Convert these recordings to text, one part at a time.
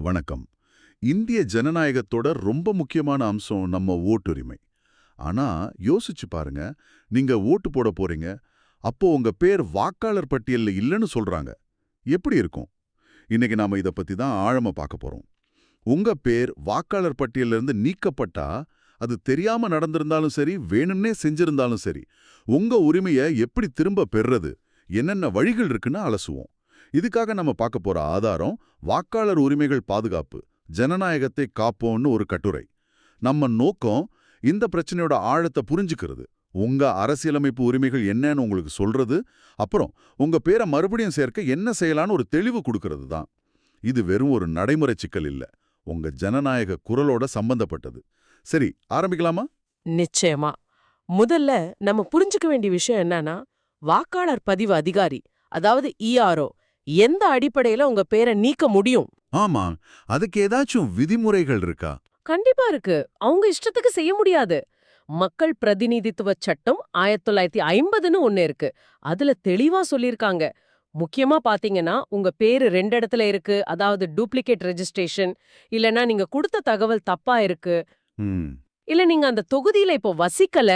வணக்கம். இந்திய ஜனநாயகத்தோட ரொம்ப முக்கியமான அம்சம் நம்ம ஓட்டுரிமை. ஆனா யோசிச்சு பாருங்க நீங்க ஓட்டு போட போறீங்க அப்போ உங்க பேர் வாக்காளர் பட்டியல்ல இல்லைன்னு சொல்றாங்க. எப்படி இருக்கும்? இன்னைக்கு நாம இத பத்தி தான் ஆழமா பார்க்க போறோம். உங்க பேர் வாக்காளர் பட்டியல்ல இருந்து நீக்கப்பட்டா அது தெரியாம நடந்திருந்தாலும் சரி வேணும்னே செஞ்சிருந்தாலும் சரி உங்க உரிமையை எப்படி திரும்ப பெறுறது என்னென்ன வழிகள் இருக்குன்னு அலசுவோம். இதுக்காக நம்ம பார்க்க போற ஆதாரம் வாக்காளர் உரிமைகள் பாதுகாப்பு ஜனநாயகத்தை காப்போம்னு ஒரு கட்டுரை. நம்ம நோக்கம் இந்த பிரச்சனையோட ஆழத்தை புரிஞ்சுக்கிறது. உங்க அரசியலமைப்பு உரிமைகள் என்னன்னு உங்களுக்கு சொல்றது அப்புறம் உங்க பேரை மறுபடியும் சேர்க்க என்ன செய்யலான்னு ஒரு தெளிவு கொடுக்கறது தான். இது வெறும் ஒரு நடைமுறை சிக்கல் இல்ல. உங்க ஜனநாயக குரலோட சம்பந்தப்பட்டது. சரி ஆரம்பிக்கலாமா? நிச்சயமா. முதல்ல நம்ம புரிஞ்சுக்க வேண்டிய விஷயம் என்னன்னா வாக்காளர் பதிவு அதிகாரி அதாவது இஆர்ஓ எந்த அடிப்படையில உங்க பேரை நீக்க முடியும்? ஆமா அதுக்கு ஏதாச்சும் விதிமுறைகள் இருக்கா? கண்டிப்பா இருக்கு. அவங்க இஷ்டத்துக்கு செய்ய முடியாது. மக்கள் பிரதிநிதித்துவ சட்டம் ஆயிரத்தி தொள்ளாயிரத்தி ஐம்பதுன்னு ஒண்ணு இருக்கு. அதுல தெளிவா சொல்லிருக்காங்க முக்கியமா பாத்தீங்கன்னா உங்க பேரு ரெண்டு இடத்துல இருக்கு. அதாவது டூப்ளிகேட் ரெஜிஸ்ட்ரேஷன். இல்லனா நீங்க கொடுத்த தகவல் தப்பா இருக்கு. இல்ல நீங்க அந்த தொகுதியில இப்போ வசிக்கல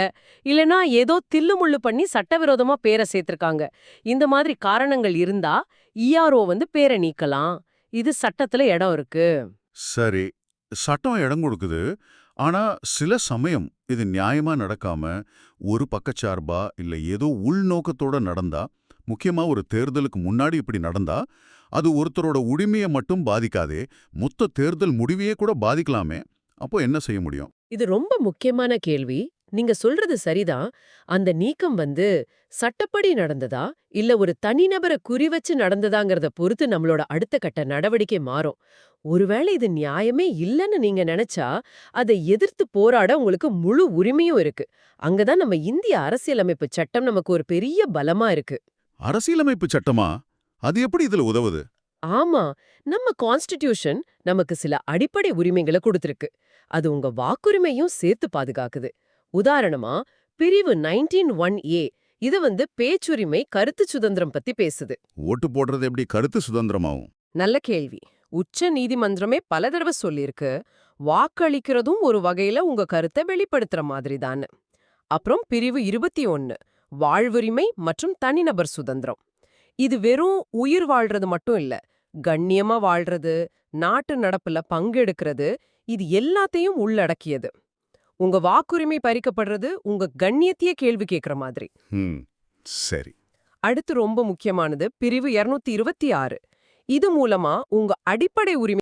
இல்லனா ஏதோ தில்லுமுள்ளு பண்ணி சட்டவிரோதமா பேரை சேர்த்திருக்காங்க. இந்த மாதிரி காரணங்கள் இருந்தா இஆர்ஓ வந்து பேரை நீக்கலாம். இது சட்டத்துல இடம் இருக்கு. சரி சட்டம் இடம் கொடுக்குது. ஆனா சில சமயம் இது நியாயமா நடக்காம ஒரு பக்கச்சார்பா இல்ல ஏதோ உள்நோக்கத்தோட நடந்தா முக்கியமா ஒரு தேர்தலுக்கு முன்னாடி இப்படி நடந்தா அது ஒருத்தரோட உரிமையை மட்டும் பாதிக்காதே மொத்த தேர்தல் முடிவையே கூட பாதிக்கலாமே. அப்போ என்ன செய்ய முடியும்? இது ரொம்ப முக்கியமான கேள்வி. நீங்க சொல்றது சரிதான். அந்த நீக்கம் வந்து சட்டப்படி நடந்ததா? இல்ல ஒரு தனிநபரை குறிவச்சு நடந்ததாங்கறத பொறுத்து நம்மளோட அடுத்த கட்ட நடவடிக்கை மாறும். ஒருவேளை இது நியாயமே இல்லைன்னு நீங்க நினைச்சா அதை எதிர்த்து போராட உங்களுக்கு முழு உரிமையும் இருக்கு. அங்கதான் நம்ம இந்திய அரசியலமைப்பு சட்டம் நமக்கு ஒரு பெரிய பலமா இருக்கு. அரசியலமைப்பு சட்டமா? அது எப்படி இதுல உதவுது? ஆமா. நம்ம கான்ஸ்டிடியூஷன் நமக்கு சில அடிப்படை உரிமைகளை கொடுத்திருக்கு. அது உங்க வாக்குரிமையும் சேர்த்து பாதுகாக்குது. உதாரணமா பிரிவு நைன்டீன் ஒன் ஏ இது வந்து பேச்சுரிமை கருத்து சுதந்திரம் பத்தி பேசுது. ஓட்டு போடுறது எப்படி கருத்து சுதந்திரமாகும் நல்ல கேள்வி. உச்ச நீதிமன்றமே பல தடவை சொல்லியிருக்கு வாக்களிக்கிறதும் ஒரு வகையில உங்க கருத்தை வெளிப்படுத்துற மாதிரி தான் அப்புறம் பிரிவு இருபத்தி ஒன்னு வாழ்வுரிமை மற்றும் தனிநபர் சுதந்திரம். இது வெறும் உயிர் வாழ்றது மட்டும் இல்ல கண்ணியமா வாழ்றது நாட்டு நடப்புல பங்கெடுக்கிறது இது எல்லாத்தையும் உள்ளடக்கியது. உங்க வாக்குரிமை பறிக்கப்படுறது உங்க கண்ணியத்தையே கேள்வி கேட்கிற மாதிரி. சரி. அடுத்து ரொம்ப முக்கியமானது பிரிவு 226 இருபத்தி ஆறு. இது மூலமா உங்க அடிப்படை உரிமை